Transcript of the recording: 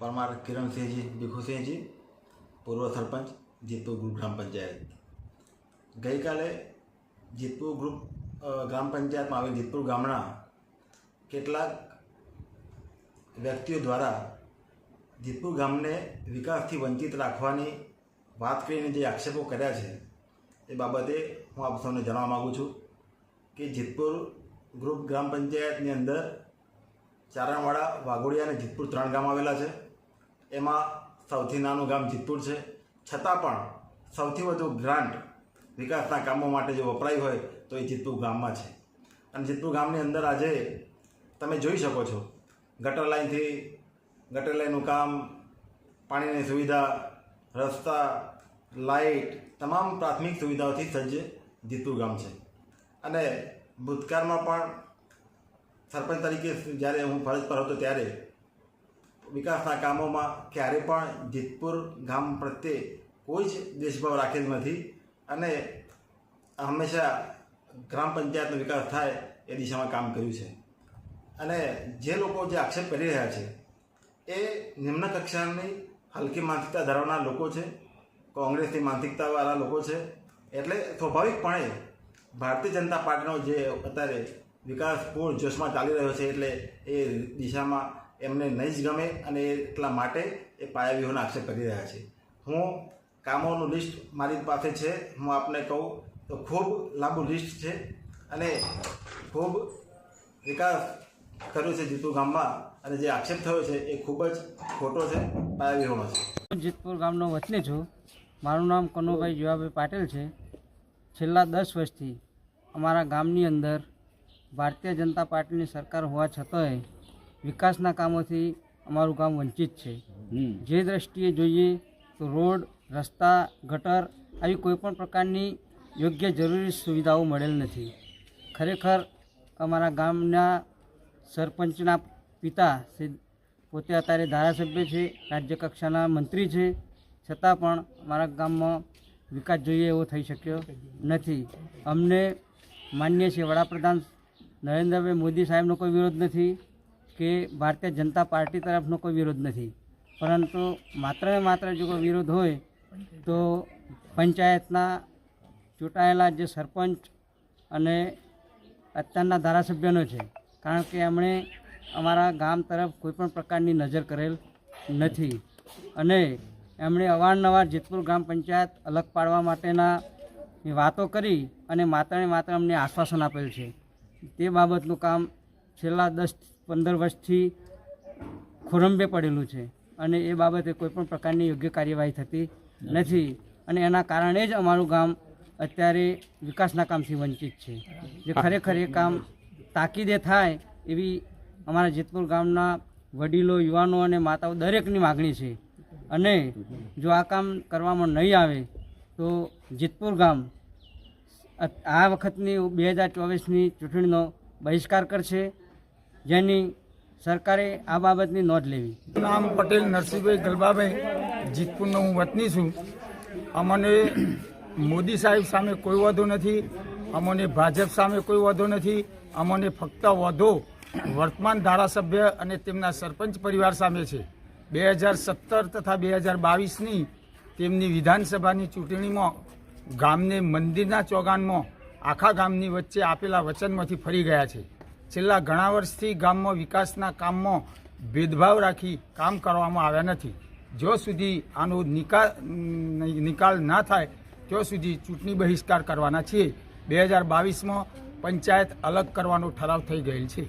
પરમાર કિરણસિંહજી ભીખુસિંહજી પૂર્વ સરપંચ, જીતપુર ગ્રુપ ગ્રામ પંચાયત. ગઈકાલે જીતપુર ગ્રુપ ગ્રામ પંચાયતમાં આવેલ જીતપુર ગામના કેટલાક વ્યક્તિઓ દ્વારા જીતપુર ગામને વિકાસથી વંચિત રાખવાની વાત કરીને જે આક્ષેપો કર્યા છે, એ બાબતે હું આપ સૌને જણાવવા માગું છું કે જીતપુર ગ્રુપ ગ્રામ પંચાયતની અંદર ચારણવાડા વાઘોડિયા અને જીતપુર ત્રણ ગામ આવેલા છે. એમાં સૌથી નાનું ગામ જીતપુર છે. છતાં પણ સૌથી વધુ ગ્રાન્ટ વિકાસના કામો માટે જો વપરાય હોય તો એ જીતપુર ગામમાં છે. અને જીતપુર ગામની અંદર આજે તમે જોઈ શકો છો. ગટર લાઇનથી ગટર લાઇનનું કામ, પાણીની સુવિધા, રસ્તા લાઇટ તમામ પ્રાથમિક સુવિધાઓથી સજ્જ જીતપુર ગામ છે. અને ભૂતકાળમાં પણ સરપંચ તરીકે જ્યારે હું ફરજ પર હતો ત્યારે વિકાસના કામોમાં ક્યારે પણ જીતપુર ગામ પ્રત્યે કોઈ જ દેશભાવ રાખેલ નથી અને હંમેશા ગ્રામ પંચાયતનો વિકાસ થાય એ દિશામાં કામ કર્યું છે. અને જે લોકો જે આક્ષેપ કરી રહ્યા છે, એ નિમ્ન કક્ષાની હલકી માનસિકતા ધરાવનાર લોકો છે, કોંગ્રેસની માનસિકતાવાળા લોકો છે, એટલે સ્વાભાવિકપણે ભારતીય જનતા પાર્ટીનો જે અત્યારે વિકાસ પૂર્ણ જોશમાં ચાલી રહ્યો છે, એટલે એ દિશામાં એમને નહીં જ ગમે અને એટલા માટે એ પાયાવીઓનો આક્ષેપ કરી રહ્યા છે. હું કામોનું લિસ્ટ મારી પાસે છે, હું આપને કહું, તો ખૂબ લાંબુ લિસ્ટ છે અને ખૂબ વિકાસ કર્યો છે જીતુ ગામમાં અને જે આક્ષેપ થયો છે એ ખૂબ જ ખોટો છે પાયાવીઓનો છે. જીતપુર ગામનો વતની છું. મારું નામ કનુભાઈ જીવાભાઈ પાટેલ છે. છેલ્લા દસ વર્ષથી અમારા ગામની અંદર ભારતીય જનતા પાર્ટીની સરકાર હોવા છતાંય વિકાસના કામોથી અમારું ગામ વંચિત છે. જે દ્રષ્ટિએ જોઈએ તો રોડ રસ્તા ગટર આવી કોઈપણ પ્રકારની યોગ્ય જરૂરી સુવિધાઓ મળેલ નથી. ખરેખર અમારા ગામના સરપંચના પિતા પોતે અત્યારે ધારાસભ્ય છે રાજ્ય કક્ષાના મંત્રી છે. છતાં પણ અમારા ગામમાં વિકાસ જોઈએ એવો થઈ શક્યો નથી. અમને માન્ય છે વડાપ્રધાન નરેન્દ્રભાઈ મોદી સાહેબનો કોઈ વિરોધ નથી. કે ભારતીય જનતા પાર્ટી તરફનો કોઈ વિરોધ નથી. પરંતુ માત્ર ને માત્ર જો કોઈ વિરોધ હોય, તો પંચાયતના ચૂંટાયેલા જે સરપંચ અને અત્યારના ધારાસભ્યનો છે. કારણ કે એમણે અમારા ગામ તરફ કોઈપણ પ્રકારની નજર કરેલ નથી. અને એમણે અવારનવાર જેતપુર ગ્રામ પંચાયત અલગ પાડવા માટેના વાતો કરી અને માત્ર ને માત્ર અમને આશ્વાસન આપેલ છે. તે બાબતનું કામ છેલ્લા દસ પંદર વર્ષથી ખોરંબે પડેલું છે અને એ બાબતે કોઈપણ પ્રકારની યોગ્ય કાર્યવાહી થતી નથી અને એના કારણે જ અમારું ગામ અત્યારે વિકાસના કામથી વંચિત છે. જે ખરેખર એ કામ તાકીદે થાય એવી અમારા જેતપુર ગામના વડીલો, યુવાનો અને માતાઓ દરેકની માગણી છે. અને જો આ કામ કરવામાં નહીં આવે તો જેતપુર ગામ આ વખતની બે હજાર ચોવીસની ચૂંટણીનો બહિષ્કાર કરશે જેની સરકારે આ બાબતની નોંધ લેવી. નામ પટેલ નરસિંહભાઈ ગલબાભાઈ. જીતપુરનો હું વતની છું. અમને મોદી સાહેબ સામે કોઈ વાંધો નથી. અમને ભાજપ સામે કોઈ વાંધો નથી. અમને ફક્ત વાંધો વર્તમાન ધારાસભ્ય અને તેમના સરપંચ પરિવાર સામે છે. બે હજાર સત્તર તથા બે હજાર બાવીસની તેમની વિધાનસભાની ચૂંટણીમાં ગામને મંદિરના ચોગાનમાં આખા ગામની વચ્ચે આપેલા વચનમાંથી ફરી ગયા છે. છેલ્લા ઘણા વર્ષથી ગામમાં વિકાસના કામમાં ભેદભાવ રાખી કામ કરવામાં આવ્યા નથી. જો સુધી આનો નિકાલ નિકાલ ના થાય, ત્યાં સુધી ચૂંટણી બહિષ્કાર કરવાના છીએ. બે હજાર બાવીસમાં પંચાયત અલગ કરવાનો ઠરાવ થઈ ગયેલ છે.